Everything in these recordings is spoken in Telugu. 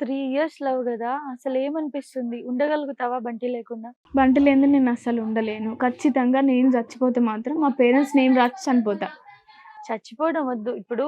త్రీ ఇయర్స్ లవ్ కదా! అసలు ఏమనిపిస్తుంది ఉండగలుగుతావా బంటి లేకుండా? బంటి లేని నేను అస్సలు ఉండలేను. ఖచ్చితంగా నేను చచ్చిపోతే మాత్రం మా పేరెంట్స్ నేమ్ రాసి చనిపోతా. చచ్చిపోవడం వద్దు. ఇప్పుడు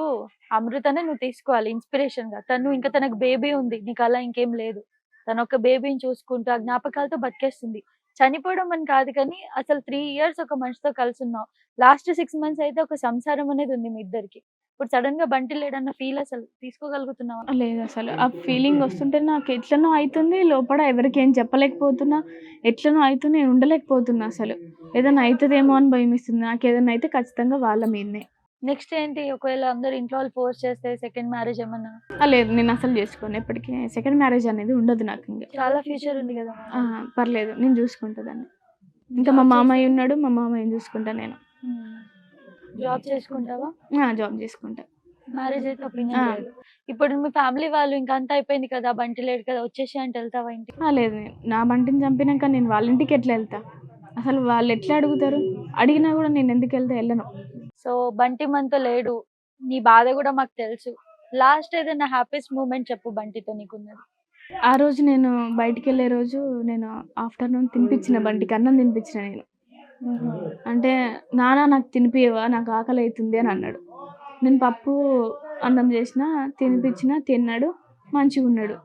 అమృతనే నువ్వు తీసుకోవాలి ఇన్స్పిరేషన్గా తను ఇంకా తనకు బేబీ ఉంది. నీకు అలా ఇంకేం లేదు. తను ఒక బేబీని చూసుకుంటూ ఆ జ్ఞాపకాలతో బతికేస్తుంది. చనిపోవడం అని కాదు కానీ అసలు త్రీ ఇయర్స్ ఒక మనిషితో కలిసి ఉన్నావు. లాస్ట్ సిక్స్ మంత్స్ అయితే ఒక సంసారం అనేది ఉంది మీ ఇద్దరికి. ఇప్పుడు సడన్గా బంటి లేడన్న ఫీల్ అసలు తీసుకోగలుగుతున్నావా? లేదు అసలు ఆ ఫీలింగ్ వస్తుంటే నాకు ఎట్లనో అవుతుంది లోపల ఎవరికి ఏం చెప్పలేకపోతున్నా ఎట్లనో అవుతుంది నేను ఉండలేకపోతున్నా అసలు. ఏదైనా అవుతుందేమో అని భయం ఇస్తుంది నాకు ఏదైనా అయితే ఖచ్చితంగా వాళ్ళ మీదనే. నెక్స్ట్ ఏంటి? ఒకవేళ అందరు ఇంట్లో వాళ్ళు ఫోర్స్ చేస్తే సెకండ్ మ్యారేజ్ ఏమన్నా? ఆ, లేదు. నేను అసలు చేసుకోను. ఎప్పటికీ సెకండ్ మ్యారేజ్ అనేది ఉండదు నాకు ఇంకా. చాలా ఫ్యూచర్ ఉంది కదా. ఆ, పర్లేదు. నేను చూసుకుంటా దాన్ని. ఇంకా మా మామయ్య ఉన్నాడు. మా మామయ్యని చూసుకుంటా నేను. జాబ్ చేసుకుంటావా? జాబ్ చేసుకుంటా. మ్యారేజ్ అయితే. ఒపీనియన్ ఇప్పుడు మీ ఫ్యామిలీ వాళ్ళు ఇంకా అంతా అయిపోయింది కదా బంటి లేడు కదా వచ్చేసి అంటే వెళ్తావా ఇంటికి? లేదు. నా బంటిని చంపినాక నేను వాళ్ళ ఇంటికి ఎట్లా వెళ్తా? అసలు వాళ్ళు ఎట్లా అడుగుతారు? అడిగినా కూడా నేను ఎందుకు వెళ్తా వెళ్ళను. సో బంటి మనతో లేడు. నీ బాధ కూడా మాకు తెలుసు. లాస్ట్ ఏదైనా హ్యాపీయెస్ట్ మూమెంట్ చెప్పు బంటితో నీకున్నది. ఆ రోజు నేను బయటికి వెళ్ళే రోజు నేను ఆఫ్టర్నూన్ తినిపించిన బంటికి అన్నం తినిపించిన నేను. అంటే నాన్న నాకు తినిపియవా నాకు ఆకలి అవుతుంది అని అన్నాడు. నేను పప్పు అన్నం చేసిన తినిపించిన తిన్నాడు మంచిగా ఉన్నాడు.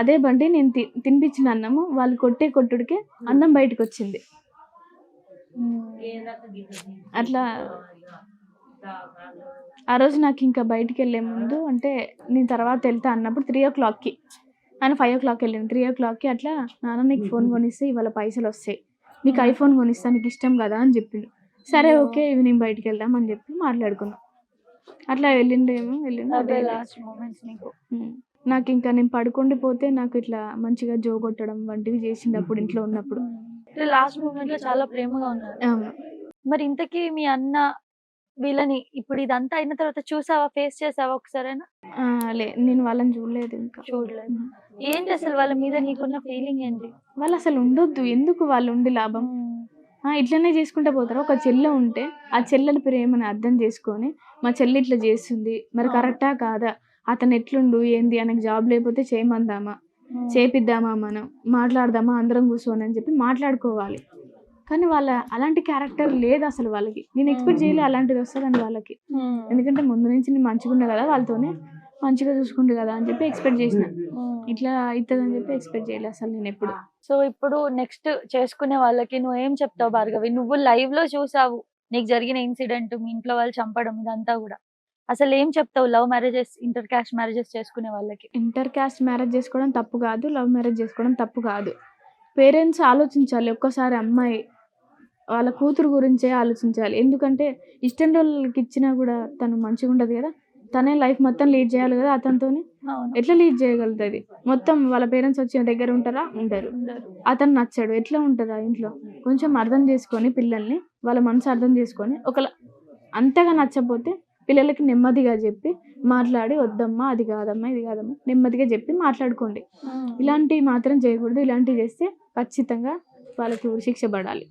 అదే బంటి నేను తినిపించిన అన్నము వాళ్ళు కొట్టే కొట్టుడికే అన్నం బయటకు వచ్చింది అట్లా ఆ రోజు నాకు ఇంకా బయటికి వెళ్ళే ముందు అంటే నేను తర్వాత వెళ్తా అన్నప్పుడు త్రీ ఓ క్లాక్కి ఆయన ఫైవ్ ఓ క్లాక్ వెళ్ళింది త్రీ ఓ క్లాక్కి అట్లా నాన్న నీకు ఫోన్ కొనిస్తే ఇవాళ పైసలు వస్తాయి నీకు ఐఫోన్ కొనిస్తా నీకు ఇష్టం కదా అని చెప్పిండు. సరే ఓకే ఈవినింగ్ బయటికి వెళ్దాం అని చెప్పి మాట్లాడుకున్నాం. అట్లా వెళ్ళిండేమో వెళ్ళిండు నీకు. ఇంకా నేను పడుకుండిపోతే నాకు ఇట్లా మంచిగా జో కొట్టడం వంటివి చేసిండు అప్పుడు ఇంట్లో ఉన్నప్పుడు. లాస్ట్ మూమెంట్లో చాలా ప్రేమగా ఉన్నారు. మరి ఇంతకీ మీ అన్న వీళ్ళని ఇప్పుడు ఇదంతా అయిన తర్వాత చూసావా? ఫేస్ చేసావా ఒకసారైనా? ఆ, లే నేను వాళ్ళని చూడలేదు ఇంకా. చూడలేదు. ఏంటి అసలు వాళ్ళ మీద నీకున్న ఫీలింగ్ ఏంటి? వాళ్ళు అసలు ఉండొద్దు. ఎందుకు వాళ్ళు ఉండి లాభం? ఆ, ఇట్లనే చేసుకుంటూ పోతారు. ఒక చెల్లె ఉంటే ఆ చెల్లెల ప్రేమని అర్థం చేసుకొని మా చెల్లి ఇట్లా చేస్తుంది. మరి అవును. కరెక్టా కాదా? అతను ఎట్లుండు? ఏంది? ఆయనకు జాబ్ లేకపోతే చేయమందామా? చేపిద్దామా మనం? మాట్లాడదామా? అందరం కూర్చొని అని చెప్పి మాట్లాడుకోవాలి. కానీ వాళ్ళ అలాంటి క్యారెక్టర్ లేదు అసలు వాళ్ళకి. నేను ఎక్స్పెక్ట్ చేయలే అలాంటిది వస్తుందని వాళ్ళకి. ఎందుకంటే ముందు నుంచి నేను మంచిగా ఉన్నా కదా వాళ్ళతోనే మంచిగా చూసుకుంటు కదా అని చెప్పి ఎక్స్పెక్ట్ చేసిన. ఇట్లా అవుతుంది అని చెప్పి ఎక్స్పెక్ట్ చేయలే అసలు నేను ఎప్పుడు. సో ఇప్పుడు నెక్స్ట్ చేసుకునే వాళ్ళకి నువ్వు ఏం చెప్తావు భార్గవి? నువ్వు లైవ్లో చూసావు నీకు జరిగిన ఇన్సిడెంట్ మీ ఇంట్లో వాళ్ళు చంపడం ఇదంతా కూడా. అసలు ఏం చెప్తావు? Love marriages inter caste marriages చేసుకునే వాళ్ళకి? ఇంటర్ క్యాస్ట్ మ్యారేజ్ చేసుకోవడం తప్పు కాదు లవ్ మ్యారేజ్ చేసుకోవడం తప్పు కాదు. పేరెంట్స్ ఆలోచించాలి ఒక్కసారి అమ్మాయి వాళ్ళ కూతురు గురించే ఆలోచించాలి. ఎందుకంటే ఇష్టం వాళ్ళకి ఇచ్చినా కూడా తను మంచిగా ఉండదు కదా. తనే లైఫ్ మొత్తం లీడ్ చేయాలి కదా అతనితోని. ఎట్లా లీడ్ చేయగలుగుతుంది? మొత్తం వాళ్ళ పేరెంట్స్ వచ్చిన దగ్గర ఉంటారా? ఉండరు. అతను నచ్చాడు. ఎట్లా ఉంటుంది ఇంట్లో? కొంచెం అర్థం చేసుకొని పిల్లల్ని వాళ్ళ మనసు అర్థం చేసుకొని ఒకవేళ అంతగా నచ్చకపోతే పిల్లలకి నెమ్మదిగా చెప్పి మాట్లాడి వద్దమ్మా అది కాదమ్మా ఇది కాదమ్మా నెమ్మదిగా చెప్పి మాట్లాడుకోండి. ఇలాంటివి మాత్రం చేయకూడదు. ఇలాంటివి చేస్తే ఖచ్చితంగా వాళ్ళకి శిక్ష పడాలి.